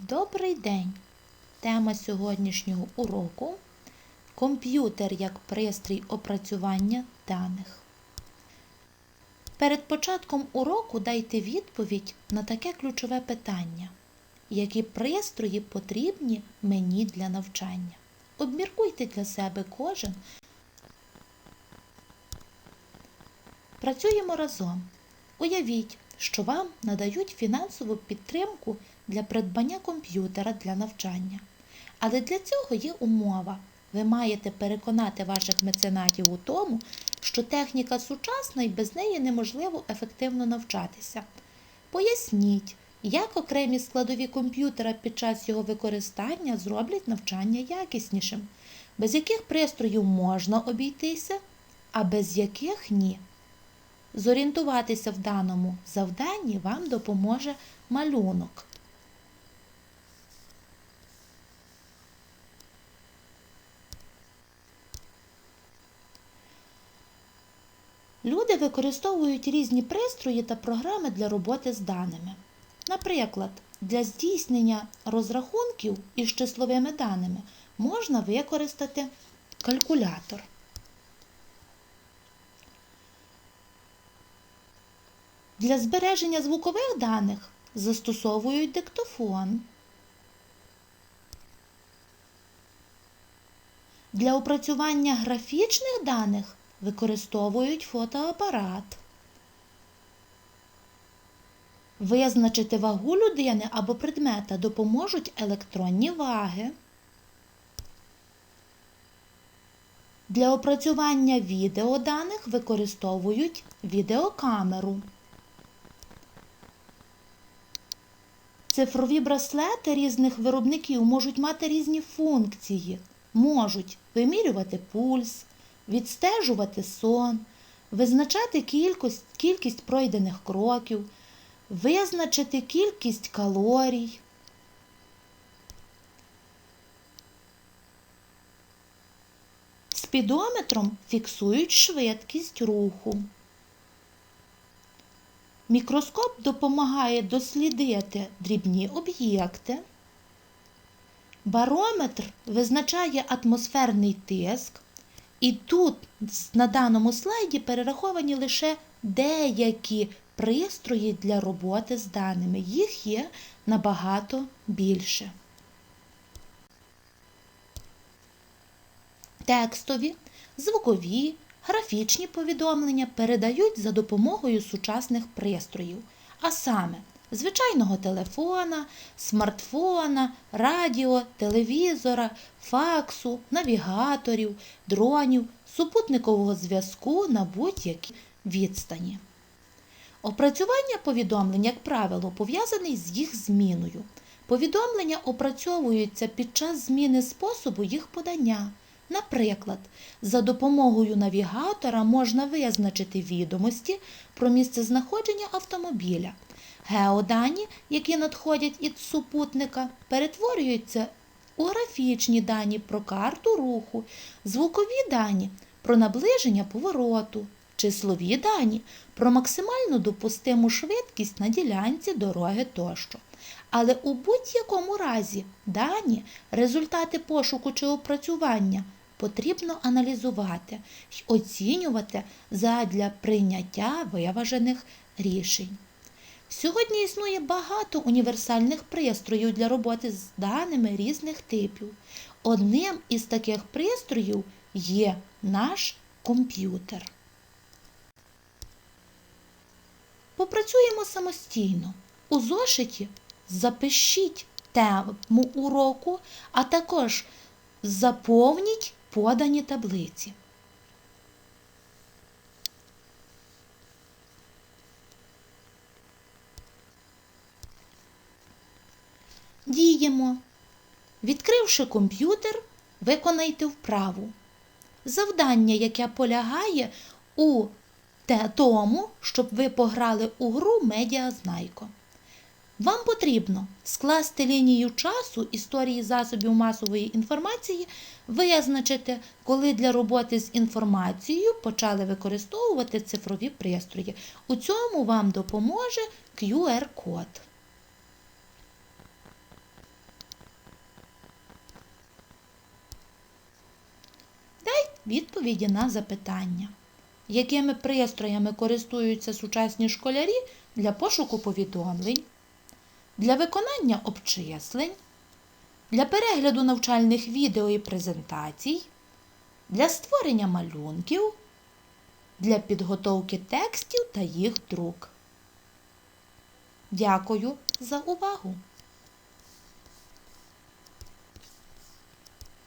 Добрий день! Тема сьогоднішнього уроку комп'ютер як пристрій опрацювання даних. Перед початком уроку дайте відповідь на таке ключове питання: які пристрої потрібні мені для навчання? Обміркуйте для себе кожен. Працюємо разом. Уявіть, що вам надають фінансову підтримку для придбання комп'ютера для навчання. Але для цього є умова. Ви маєте переконати ваших меценатів у тому, що техніка сучасна і без неї неможливо ефективно навчатися. Поясніть, як окремі складові комп'ютера під час його використання зроблять навчання якіснішим, без яких пристроїв можна обійтися, а без яких ні. Зорієнтуватися в даному завданні вам допоможе малюнок. Люди використовують різні пристрої та програми для роботи з даними. Наприклад, для здійснення розрахунків із числовими даними можна використати калькулятор. Для збереження звукових даних застосовують диктофон. Для опрацювання графічних даних використовують фотоапарат. Визначити вагу людини або предмета допоможуть електронні ваги. Для опрацювання відеоданих використовують відеокамеру. Цифрові браслети різних виробників можуть мати різні функції. Можуть вимірювати пульс, відстежувати сон, визначати кількість, кількість пройдених кроків, визначити кількість калорій. Спідометром фіксують швидкість руху. Мікроскоп допомагає дослідити дрібні об'єкти. Барометр визначає атмосферний тиск. І тут на даному слайді перераховані лише деякі пристрої для роботи з даними. Їх є набагато більше. Текстові, звукові, графічні повідомлення передають за допомогою сучасних пристроїв, а саме звичайного телефона, смартфона, радіо, телевізора, факсу, навігаторів, дронів, супутникового зв'язку на будь-якій відстані. Опрацювання повідомлень, як правило, пов'язаний з їх зміною. Повідомлення опрацьовуються під час зміни способу їх подання. Наприклад, за допомогою навігатора можна визначити відомості про місцезнаходження автомобіля. Геодані, які надходять із супутника, перетворюються у графічні дані про карту руху, звукові дані про наближення повороту, числові дані про максимальну допустиму швидкість на ділянці дороги тощо. Але у будь-якому разі дані, результати пошуку чи опрацювання потрібно аналізувати й оцінювати задля прийняття виважених рішень. Сьогодні існує багато універсальних пристроїв для роботи з даними різних типів. Одним із таких пристроїв є наш комп'ютер. Попрацюємо самостійно. У зошиті запишіть тему уроку, а також заповніть подані таблиці. Діємо. Відкривши комп'ютер, виконайте вправу. Завдання, яке полягає у тому, щоб ви пограли у гру Медіазнайко. Вам потрібно скласти лінію часу історії засобів масової інформації, визначити, коли для роботи з інформацією почали використовувати цифрові пристрої. У цьому вам допоможе QR-код. Відповіді на запитання. Якими пристроями користуються сучасні школярі для пошуку повідомлень, для виконання обчислень, для перегляду навчальних відео і презентацій, для створення малюнків, для підготовки текстів та їх друк. Дякую за увагу!